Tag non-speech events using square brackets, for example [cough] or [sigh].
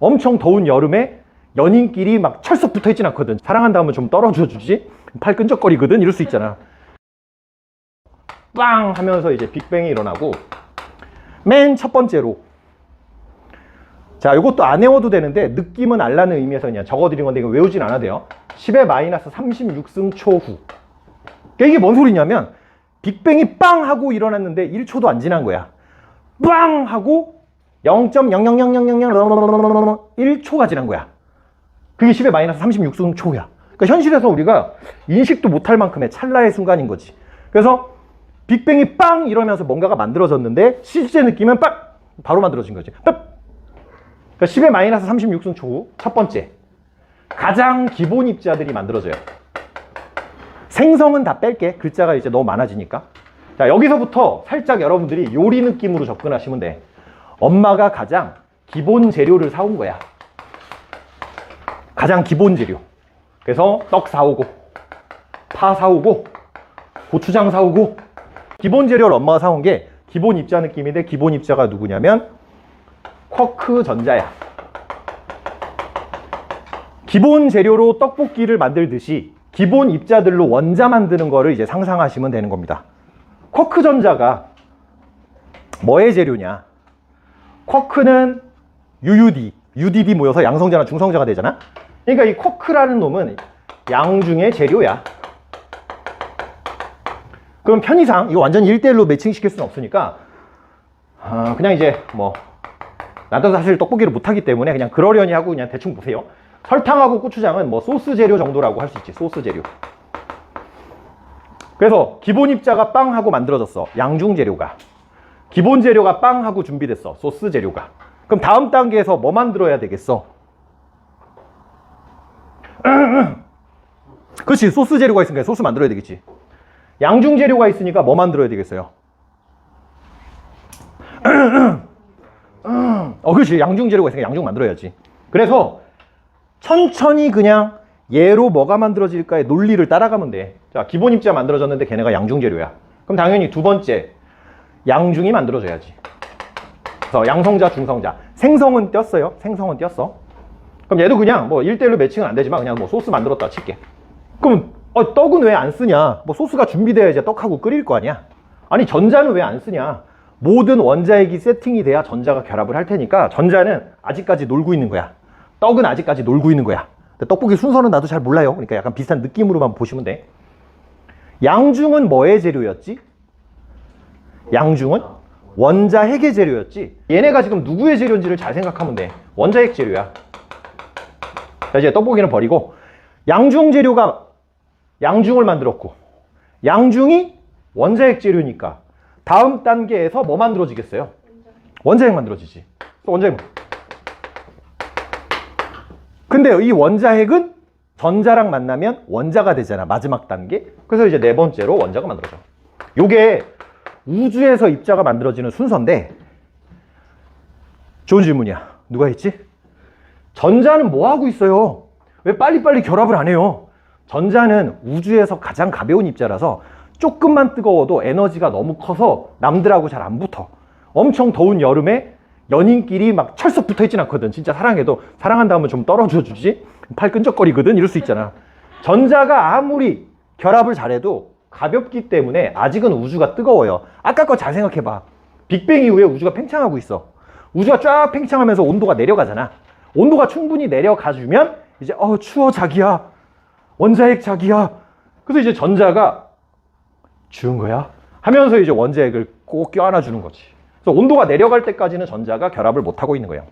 엄청 더운 여름에 연인끼리 막 철썩 붙어 있진 않거든. 사랑한다 하면 좀 떨어져 주지. 팔 끈적거리거든. 이럴 수 있잖아. 빵 하면서 이제 빅뱅이 일어나고 맨 첫 번째로 자, 이것도 안 외워도 되는데 느낌은 알라는 의미에서 그냥 적어드린 건데 이거 외우진 않아도 돼요. 10의 마이너스 36승 초후. 그러니까 이게 뭔 소리냐면 빅뱅이 빵 하고 일어났는데 1초도 안 지난 거야. 빵 하고 0.0000000 1초가 지난 거야. 그게 10의 마이너스 36승 초야. 그러니까 현실에서 우리가 인식도 못할 만큼의 찰나의 순간인 거지. 그래서 빅뱅이 빵 이러면서 뭔가가 만들어졌는데 실제 느낌은 빵 바로 만들어진 거지. 빵. 그러니까 10의 마이너스 36승 초후 첫 번째 가장 기본 입자들이 만들어져요. 생성은 다 뺄게. 글자가 이제 너무 많아지니까. 자, 여기서부터 살짝 여러분들이 요리 느낌으로 접근하시면 돼. 엄마가 가장 기본 재료를 사온 거야. 가장 기본 재료. 그래서 떡 사오고, 파 사오고, 고추장 사오고, 기본 재료를 엄마가 사온 게 기본 입자 느낌인데 기본 입자가 누구냐면 쿼크 전자야. 기본 재료로 떡볶이를 만들듯이 기본 입자들로 원자 만드는 거를 이제 상상하시면 되는 겁니다. 쿼크 전자가 뭐의 재료냐? 쿼크는 UUD, UDD 모여서 양성자나 중성자가 되잖아? 그러니까 이 쿼크라는 놈은 양중의 재료야. 그럼 편의상, 이거 완전히 1대1로 매칭시킬 수는 없으니까, 아, 그냥 이제 뭐, 나도 사실 떡볶이를 못하기 때문에 그냥 그러려니 하고 그냥 대충 보세요. 설탕하고 고추장은 뭐 소스 재료 정도라고 할 수 있지, 소스 재료. 그래서 기본 입자가 빵하고 만들어졌어. 양중 재료가. 기본 재료가 빵하고 준비됐어. 소스 재료가. 그럼 다음 단계에서 뭐 만들어야 되겠어? [clears throat] 그렇지. 소스 재료가 있으니까 소스 만들어야 되겠지. 양중 재료가 있으니까 뭐 만들어야 되겠어요? [clears throat] 어, 그렇지. 양중 재료가 있으니까 양중 만들어야지. 그래서 천천히 그냥 얘로 뭐가 만들어질까의 논리를 따라가면 돼. 자, 기본 입자 만들어졌는데 걔네가 양중 재료야. 그럼 당연히 두 번째, 양중이 만들어져야지. 그래서 양성자, 중성자. 생성은 띄었어요. 생성은 띄었어. 그럼 얘도 그냥 뭐 1대1로 매칭은 안 되지만 그냥 뭐 소스 만들었다 칠게. 그럼 어, 떡은 왜 안 쓰냐? 뭐 소스가 준비돼야 이제 떡하고 끓일 거 아니야? 아니 전자는 왜 안 쓰냐? 모든 원자핵이 세팅이 돼야 전자가 결합을 할 테니까 전자는 아직까지 놀고 있는 거야. 떡은 아직까지 놀고 있는 거야. 떡볶이 순서는 나도 잘 몰라요. 그러니까 약간 비슷한 느낌으로만 보시면 돼. 양중은 뭐의 재료였지? 양중은 원자핵의 재료였지. 얘네가 지금 누구의 재료인지를 잘 생각하면 돼. 원자핵 재료야. 자, 이제 떡볶이는 버리고 양중 재료가 양중을 만들었고 양중이 원자핵 재료니까 다음 단계에서 뭐 만들어지겠어요? 원자핵 만들어지지. 또 원자핵. 근데 이 원자핵은 전자랑 만나면 원자가 되잖아. 마지막 단계. 그래서 이제 네 번째로 원자가 만들어져. 요게 우주에서 입자가 만들어지는 순서인데 좋은 질문이야. 누가 했지? 전자는 뭐 하고 있어요? 왜 빨리빨리 결합을 안 해요? 전자는 우주에서 가장 가벼운 입자라서 조금만 뜨거워도 에너지가 너무 커서 남들하고 잘 안 붙어. 엄청 더운 여름에 연인끼리 막 철썩 붙어 있진 않거든. 진짜 사랑해도 사랑한다 하면 좀 떨어져 주지. 팔 끈적거리거든. 이럴 수 있잖아. 전자가 아무리 결합을 잘해도 가볍기 때문에 아직은 우주가 뜨거워요. 아까 거 잘 생각해봐. 빅뱅 이후에 우주가 팽창하고 있어. 우주가 쫙 팽창하면서 온도가 내려가잖아. 온도가 충분히 내려가주면 이제 어 추워 자기야. 원자핵 자기야. 그래서 이제 전자가 주운 거야. 하면서 이제 원자핵을 꼭 껴안아 주는 거지. 그래서 온도가 내려갈 때까지는 전자가 결합을 못 하고 있는 거예요.